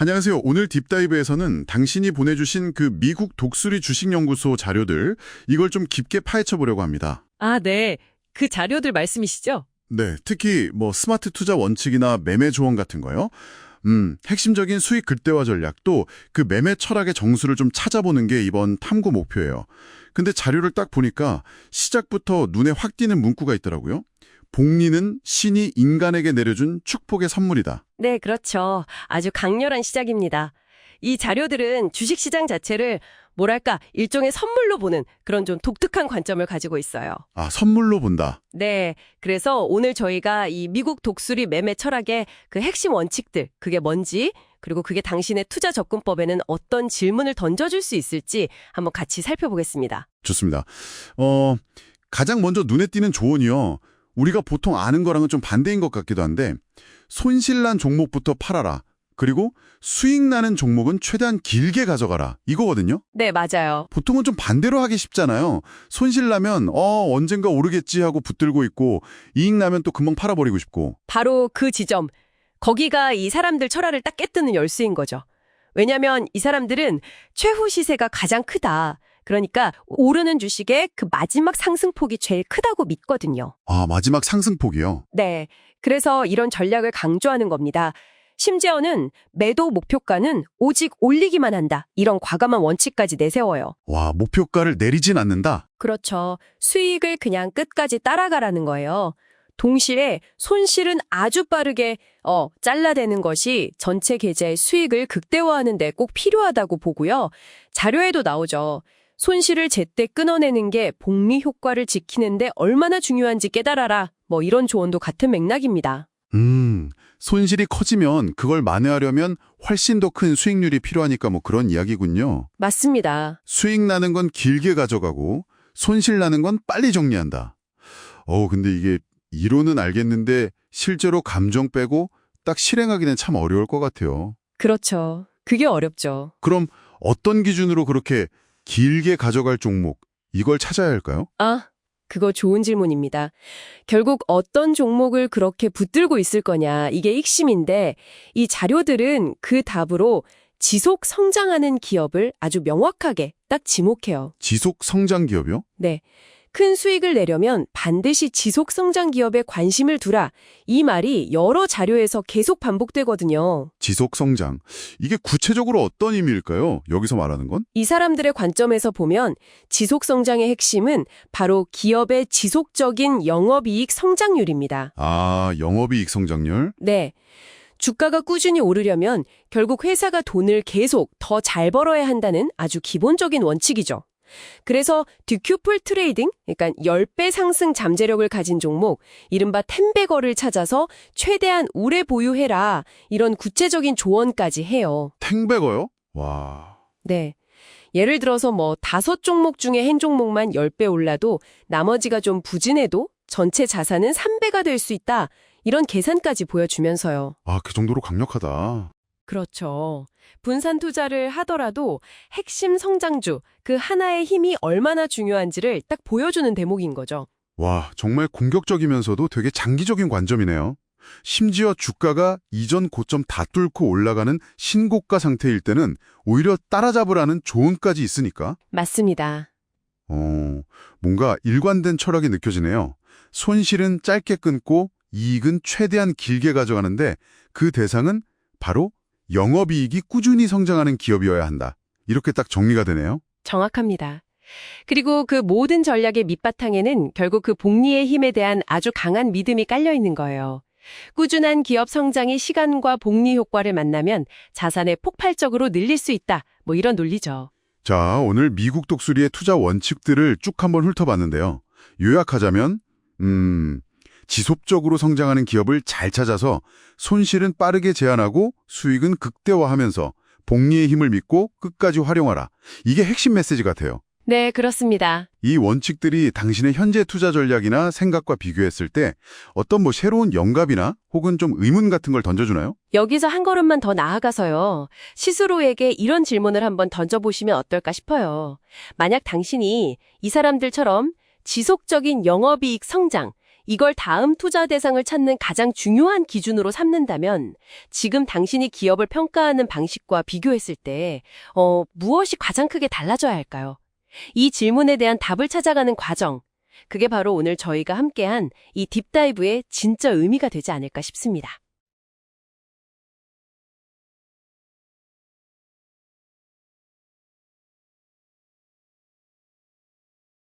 안녕하세요. 오늘 딥다이브에서는 당신이 보내주신 그 미국 독수리 주식연구소 자료들 이걸 좀 깊게 파헤쳐 보려고 합니다. 아, 네. 그 자료들 말씀이시죠? 네, 특히 뭐 스마트 투자 원칙이나 매매 조언 같은 거요. 음, 핵심적인 수익 극대화 전략도 그 매매 철학의 정수를 좀 찾아보는 게 이번 탐구 목표예요. 근데 자료를 딱 보니까 시작부터 눈에 확 띄는 문구가 있더라고요. 복리는 신이 인간에게 내려준 축복의 선물이다. 네, 그렇죠. 아주 강렬한 시작입니다. 이 자료들은 주식시장 자체를 뭐랄까 일종의 선물로 보는 그런 좀 독특한 관점을 가지고 있어요. 아, 선물로 본다. 네, 그래서 오늘 저희가 이 미국 독수리 매매 철학의 그 핵심 원칙들, 그게 뭔지, 그리고 그게 당신의 투자 접근법에는 어떤 질문을 던져줄 수 있을지 한번 같이 살펴보겠습니다. 좋습니다. 어, 가장 먼저 눈에 띄는 조언이요. 우리가 보통 아는 거랑은 좀 반대인 것 같기도 한데 손실난 종목부터 팔아라. 그리고 수익 나는 종목은 최대한 길게 가져가라. 이거거든요. 네, 맞아요. 보통은 좀 반대로 하기 쉽잖아요. 손실 나면 어 언젠가 오르겠지 하고 붙들고 있고 이익 나면 또 금방 팔아버리고 싶고. 바로 그 지점, 거기가 이 사람들 철학을 딱 깨뜨는 열쇠인 거죠. 왜냐면 이 사람들은 최후 시세가 가장 크다. 그러니까 오르는 주식의 그 마지막 상승폭이 제일 크다고 믿거든요. 아 마지막 상승폭이요. 네. 그래서 이런 전략을 강조하는 겁니다. 심지어는 매도 목표가는 오직 올리기만 한다. 이런 과감한 원칙까지 내세워요. 와 목표가를 내리진 않는다. 그렇죠. 수익을 그냥 끝까지 따라가라는 거예요. 동시에 손실은 아주 빠르게 어, 잘라대는 것이 전체 계좌의 수익을 극대화하는 데 꼭 필요하다고 보고요. 자료에도 나오죠. 손실을 제때 끊어내는 게 복리 효과를 지키는데 얼마나 중요한지 깨달아라. 뭐 이런 조언도 같은 맥락입니다. 음, 손실이 커지면 그걸 만회하려면 훨씬 더 큰 수익률이 필요하니까 뭐 그런 이야기군요. 맞습니다. 수익 나는 건 길게 가져가고 손실 나는 건 빨리 정리한다. 어, 근데 이게 이론은 알겠는데 실제로 감정 빼고 딱 실행하기는 참 어려울 것 같아요. 그렇죠. 그게 어렵죠. 그럼 어떤 기준으로 그렇게 길게 가져갈 종목 이걸 찾아야 할까요? 아, 그거 좋은 질문입니다. 결국 어떤 종목을 그렇게 붙들고 있을 거냐, 이게 핵심인데, 이 자료들은 그 답으로 지속 성장하는 기업을 아주 명확하게 딱 지목해요. 지속 성장 기업이요? 네. 큰 수익을 내려면 반드시 지속 성장 기업에 관심을 두라. 이 말이 여러 자료에서 계속 반복되거든요. 지속 성장. 이게 구체적으로 어떤 의미일까요? 여기서 말하는 건? 이 사람들의 관점에서 보면 지속 성장의 핵심은 바로 기업의 지속적인 영업이익 성장률입니다. 아, 영업이익 성장률? 네. 주가가 꾸준히 오르려면 결국 회사가 돈을 계속 더 잘 벌어야 한다는 아주 기본적인 원칙이죠. 그래서 듀큐플 트레이딩, 그러니까 10배 상승 잠재력을 가진 종목, 이른바 텐베거를 찾아서 최대한 오래 보유해라. 이런 구체적인 조언까지 해요. 탱베거요? 와. 네. 예를 들어서 뭐 다섯 종목 중에 한 종목만 10배 올라도 나머지가 좀 부진해도 전체 자산은 3배가 될 수 있다. 이런 계산까지 보여주면서요. 아, 그 정도로 강력하다. 그렇죠. 분산 투자를 하더라도 핵심 성장주, 그 하나의 힘이 얼마나 중요한지를 딱 보여주는 대목인 거죠. 와, 정말 공격적이면서도 되게 장기적인 관점이네요. 심지어 주가가 이전 고점 다 뚫고 올라가는 신고가 상태일 때는 오히려 따라잡으라는 조언까지 있으니까, 맞습니다. 어, 뭔가 일관된 철학이 느껴지네요. 손실은 짧게 끊고 이익은 최대한 길게 가져가는데 그 대상은 바로 영업이익이 꾸준히 성장하는 기업이어야 한다. 이렇게 딱 정리가 되네요. 정확합니다. 그리고 그 모든 전략의 밑바탕에는 결국 그 복리의 힘에 대한 아주 강한 믿음이 깔려 있는 거예요. 꾸준한 기업 성장이 시간과 복리 효과를 만나면 자산에 폭발적으로 늘릴 수 있다. 뭐 이런 논리죠. 자, 오늘 미국 독수리의 투자 원칙들을 쭉 한번 훑어봤는데요. 요약하자면, 음, 지속적으로 성장하는 기업을 잘 찾아서 손실은 빠르게 제한하고 수익은 극대화하면서 복리의 힘을 믿고 끝까지 활용하라. 이게 핵심 메시지 같아요. 네, 그렇습니다. 이 원칙들이 당신의 현재 투자 전략이나 생각과 비교했을 때 어떤 뭐 새로운 영감이나 혹은 좀 의문 같은 걸 던져주나요? 여기서 한 걸음만 더 나아가서요. 스스로에게 이런 질문을 한번 던져보시면 어떨까 싶어요. 만약 당신이 이 사람들처럼 지속적인 영업이익 성장, 이걸 다음 투자 대상을 찾는 가장 중요한 기준으로 삼는다면 지금 당신이 기업을 평가하는 방식과 비교했을 때 어, 무엇이 가장 크게 달라져야 할까요? 이 질문에 대한 답을 찾아가는 과정. 그게 바로 오늘 저희가 함께한 이 딥다이브의 진짜 의미가 되지 않을까 싶습니다.